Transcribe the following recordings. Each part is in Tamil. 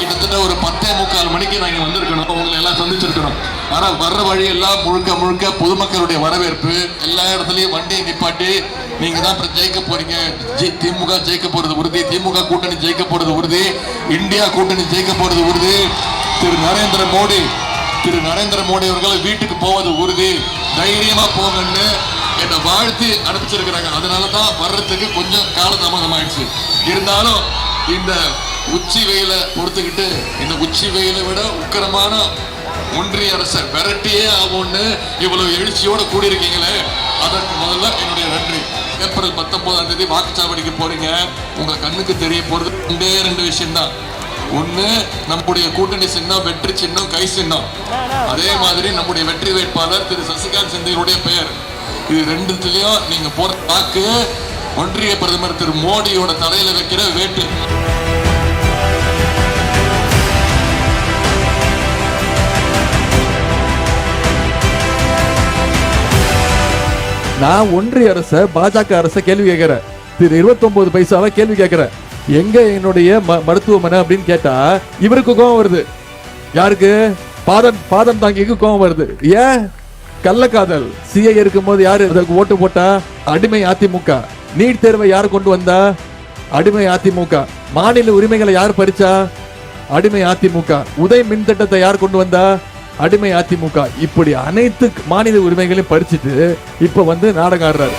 கிட்டத்தட்ட ஒரு பத்தே முக்கால் மணிக்கு நாங்கள் வந்திருக்கணும். உங்களை எல்லாம் சந்திச்சிருக்கணும். ஆனால் வர்ற வழியெல்லாம் முழுக்க முழுக்க பொதுமக்களுடைய வரவேற்பு எல்லா இடத்துலையும் வண்டியை நிப்பாட்டி நீங்கள் தான் அப்புறம் ஜெயிக்க போறீங்க. திமுக ஜெயிக்க போறது உறுதி. திமுக கூட்டணி ஜெயிக்க போறது உறுதி. இந்தியா கூட்டணி ஜெயிக்க போறது உறுதி. திரு நரேந்திர மோடி திரு நரேந்திர மோடி அவர்கள் வீட்டுக்கு போவது உறுதி. தைரியமா போங்கன்னு என்னை வாழ்த்தி அனுப்பிச்சிருக்கிறாங்க. அதனால தான் வர்றதுக்கு கொஞ்சம் காலதாமதம் ஆயிடுச்சு இருந்தாலும் இந்த உச்சி வெயில பொறுத்துக்கிட்டு இந்த உச்சி வெயிலை விட உக்கிரமான ஒன்றிய அரசை விரட்டியே ஆகும்னு இவ்வளவு எழுச்சியோட கூடியிருக்கீங்களே. அதற்கு முதல்ல என்னுடைய நன்றி. ஏப்ரல் பத்தொன்பதாம் தேதி வாக்குச்சாவடிக்கு போறீங்க. உங்க கண்ணுக்கு தெரிய போறது ரெண்டே ரெண்டு விஷயம்தான். ஒண்ணு நம்முடைய கூட்டணி சின்னம் வெற்றி சின்னம் கை சின்னம். அதே மாதிரி நம்முடைய வெற்றி வேட்பாளர் திரு சசிகாந்த் சிந்தையுடைய பெயர். இது ரெண்டுத்துலயும் நீங்க போற வாக்கு ஒன்றிய பிரதமர் திரு மோடியோட தலையில வைக்கிற வேட்டு. நான் ஒன்றிய அரச பாஜக அரச கேள்வி கேட்கிறேன். திரு 29 பைசாவை கேள்வி கேட்கிறேன். எங்க என்னுடைய ம- மருத்துவமனை அப்படின்னு கேட்டா இவருக்கு கோவம் வருது. யாருக்கு? பாதம் பாதம் தாங்கிக்கு கோவம் வருது. ஏன்? கள்ளக்காதல். சிஐ இருக்கும்போது யாரு அதற்கு ஓட்டு போட்டா? அடிமை அதிமுக. நீட் தேர்வை யார் கொண்டு வந்தா? அடிமை அதிமுக. மாநில உரிமைகளை யார் பறிச்சா? அடிமை அதிமுக. உதய் மின் திட்டத்தை யார் கொண்டு வந்தா? அடிமை அதிமுக. இப்படி அனைத்து மாநில உரிமைகளையும் பறிச்சுட்டு இப்ப வந்து நாடகம் ஆடுறாரு.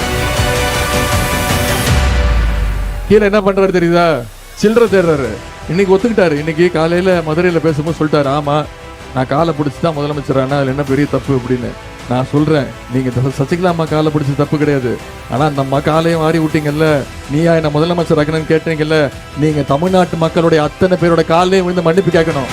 கீழே என்ன பண்றாரு தெரியுதா? சில்லற தேடுறாரு. இன்னைக்கு ஒத்துக்கிட்டாரு. இன்னைக்கு காலையில மதுரையில பேசும்போது சொல்லிட்டாரு ஆமா நான் காலை பிடிச்சி தான் முதலமைச்சர் ஆனா அதுல என்ன பெரிய தப்பு? அப்படின்னு. நான் சொல்றேன் நீங்க த- சசிகலா அம்மா காலை பிடிச்ச தப்பு கிடையாது. ஆனா அந்த அம்மா காலையும் வாரி விட்டீங்கல்ல நீயா என்ன முதலமைச்சர் ஆக்கணும்னு கேட்டீங்கல்ல நீங்க தமிழ்நாட்டு மக்களுடைய அத்தனை பேரோட காலையும் விழுந்து மன்னிப்பு கேட்கணும்.